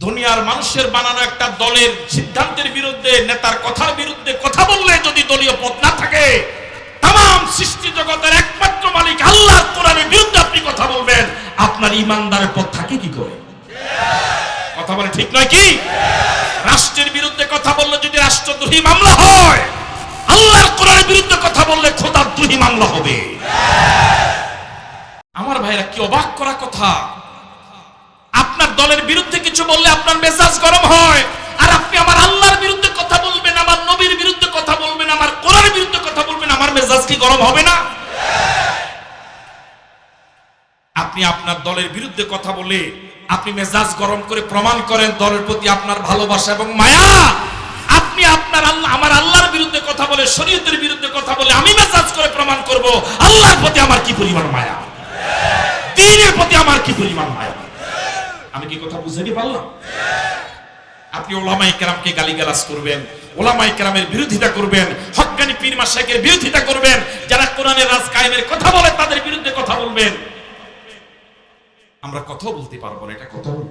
দুনিয়ার মানুষের বানানো একটা দলের সিদ্ধান্তের বিরুদ্ধে, নেতার কথার বিরুদ্ধে কথা বললে যদি দলীয় পথ না থাকে তাম সৃষ্টি জগতের একমাত্র মালিক আল্লাহ কোরআনের বিরুদ্ধে আপনি কথা বলবেন। আপনার ইমানদারের পথ থাকে কি করে? কথা বলে ঠিক নয় কি? রাষ্ট্রের বিরুদ্ধে কথা বললে যদি রাষ্ট্রদ্রোহী মামলা হয়, আল্লাহর কোরআনের বিরুদ্ধে কথা বললে খোদার দ্রোহী মামলা হবে। আমার ভাইরা কি অবাক করা কথা? দলের বিরুদ্ধে কিছু বললে আপনার মেজাজ গরম হয়। আর আপনি আমার আল্লাহর বিরুদ্ধে কথা বলবেন, আমার নবীর বিরুদ্ধে কথা বলবেন, আমার কোরআনের বিরুদ্ধে কথা বলবেন, আমার মেজাজ কি গরম হবে না? আপনি আপনার দলের বিরুদ্ধে কথা বলে আপনি মেজাজ গরম করে প্রমাণ করেন দলের প্রতি আপনার ভালোবাসা এবং মায়া। আপনি আপনার আল্লাহ, আমার আল্লাহর বিরুদ্ধে কথা বলে, শরীয়তের বিরুদ্ধে কথা বলে আমি মেজাজ করে প্রমাণ করব, আল্লাহর প্রতি আমার কি পরিমাণ মায়া? দিনের প্রতি আমার কি পরিমাণ মায়া? আমি কি কথা বুঝাতে পারলাম? আপনি ওলামাই কেরামকে গালিগালাজ করবেন ওলামাই কেরামের বিরোধিতা করবেন, হকানি পীর মাসাইকের বিরোধিতা করবেন, যারা কোরআনের রাজ কায়েমের কথা বলে তাদের বিরুদ্ধে কথা বলবেন। আমরা কথা বলতে পারব না, এটা কথা বলব